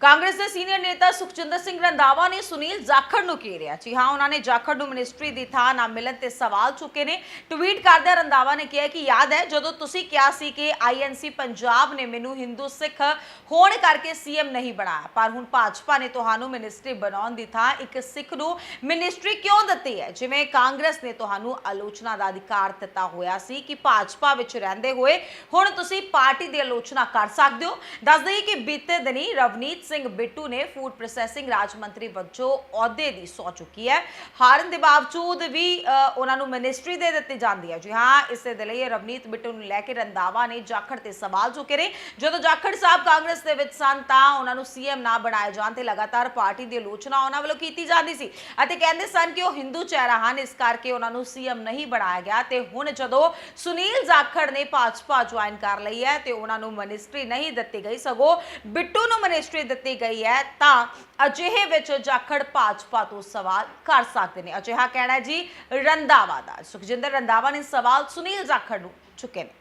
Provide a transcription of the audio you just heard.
ਕਾਂਗਰਸ ਦੇ ਸੀਨੀਅਰ ਨੇਤਾ ਸੁਖਜਿੰਦਰ ਸਿੰਘ ਰੰਧਾਵਾ ਨੇ ਸੁਨੀਲ ਜਾਖੜ ਨੂੰ ਘੇਰਿਆ। ਜੀ ਹਾਂ, ਉਹਨਾਂ ਨੇ ਜਾਖੜ ਨੂੰ ਮਿਨਿਸਟਰੀ ਦੀ ਥਾਂ ਨਾ ਮਿਲਣ ਤੇ ਸਵਾਲ ਚੁੱਕੇ ਨੇ। ਟਵੀਟ ਕਰਦਿਆਂ ਰੰਧਾਵਾ ਨੇ ਕਿਹਾ ਕਿ ਯਾਦ ਹੈ, ਜਦੋਂ ਤੁਸੀਂ ਕਿਹਾ ਸੀ ਕਿ ਆਈਐਨਸੀ ਪੰਜਾਬ ਨੇ ਮੈਨੂੰ ਹਿੰਦੂ ਸਿੱਖ ਹੋਣ ਕਰਕੇ ਸੀਐਮ ਨਹੀਂ ਬਣਾਇਆ, ਪਰ ਹੁਣ ਭਾਜਪਾ ਨੇ ਤੁਹਾਨੂੰ ਮਿਨਿਸਟਰੀ ਬਣਾਉਣ ਦੀ ਥਾਂ ਇੱਕ ਸਿੱਖ ਨੂੰ ਮਿਨਿਸਟਰੀ ਕਿਉਂ ਦਿੱਤੀ ਹੈ? ਜਿਵੇਂ ਕਾਂਗਰਸ ਨੇ ਤੁਹਾਨੂੰ ਆਲੋਚਨਾ ਦਾ ਅਧਿਕਾਰ ਦਿੱਤਾ ਹੋਇਆ ਸੀ ਕਿ ਭਾਜਪਾ ਵਿੱਚ ਰਹਿੰਦੇ ਹੋਏ ਹੁਣ ਤੁਸੀਂ ਪਾਰਟੀ ਦੀ ਆਲੋਚਨਾ ਕਰ ਸਕਦੇ ਹੋ। ਦੱਸ ਦਈਏ ਕਿ ਬੀਤੇ ਦਿਨੀ ਰਵਨੀਤ ਸਿੰਘ ਬਿੱਟੂ ਨੇ ਫੂਡ ਪ੍ਰੋਸੈਸਿੰਗ ਰਾਜ ਮੰਤਰੀ ਵਜੋਂ ਅਹੁਦੇ ਦੀ ਸੌ ਚੁੱਕੀ ਹੈ। ਹਾਰਨ ਦੇ ਬਾਵਜੂਦ ਵੀ ਉਹਨਾਂ ਨੂੰ ਮਿਨਿਸਟਰੀ ਦੇ ਦਿੱਤੀ ਜਾਂਦੀ ਹੈ। ਜੀ ਹਾਂ, ਇਸੇ ਦੇ ਲਈ ਰਵਨੀਤ ਬਿੱਟੂ ਨੂੰ ਲੈ ਕੇ ਰੰਦਾਵਾ ਨੇ ਜਾਖੜ ਤੇ ਸਵਾਲ ਚੁੱਕੇ ਨੇ। ਜਦੋਂ ਜਾਖੜ ਸਾਹਿਬ ਕਾਂਗਰਸ ਦੇ ਵਿੱਚ ਸਨ ਤਾਂ ਉਹਨਾਂ ਨੂੰ ਸੀਐਮ ਨਾ ਬਣਾਏ ਜਾਣ ਤੇ ਲਗਾਤਾਰ ਪਾਰਟੀ ਦੀ ਆਲੋਚਨਾ ਉਹਨਾਂ ਵੱਲੋਂ ਕੀਤੀ ਜਾਂਦੀ ਸੀ। ਅਤੇ ਕਹਿੰਦੇ ਸਨ ਕਿ ਉਹ ਹਿੰਦੂ ਚਿਹਰਾ ਹਨ, ਇਸ ਕਰਕੇ ਉਹਨਾਂ ਨੂੰ ਸੀਐਮ ਨਹੀਂ ਬਣਾਇਆ ਗਿਆ। ਤੇ ਹੁਣ ਜਦੋਂ ਸੁਨੀਲ ਜਾਖੜ ਨੇ ਭਾਜਪਾ ਜੁਆਇਨ ਕਰ ਲਈ ਹੈ ਤੇ ਉਹਨਾਂ ਨੂੰ ਮਿਨਿਸਟਰੀ ਨਹੀਂ ਦਿੱਤੀ ਗਈ, ਸਗੋਂ ਬਿੱਟੂ ਨੂੰ ਮਿਨਿਸਟਰੀ ਦਿੱਤੀ ਗਈ ਹੈ, ਤਾਂ ਅਜਿਹੇ ਵਿੱਚ ਜਾਖੜ ਭਾਜਪਾ ਤੋਂ ਸਵਾਲ ਕਰ ਸਕਦੇ ਨੇ। ਅਜਿਹਾ ਕਹਿਣਾ ਜੀ ਰੰਦਾਵਾ ਦਾ। ਸੁਖਜਿੰਦਰ ਰੰਦਾਵਾ ਨੇ ਸਵਾਲ ਸੁਨੀਲ ਜਾਖੜ ਨੂੰ ਚੁੱਕੇ ਨੇ।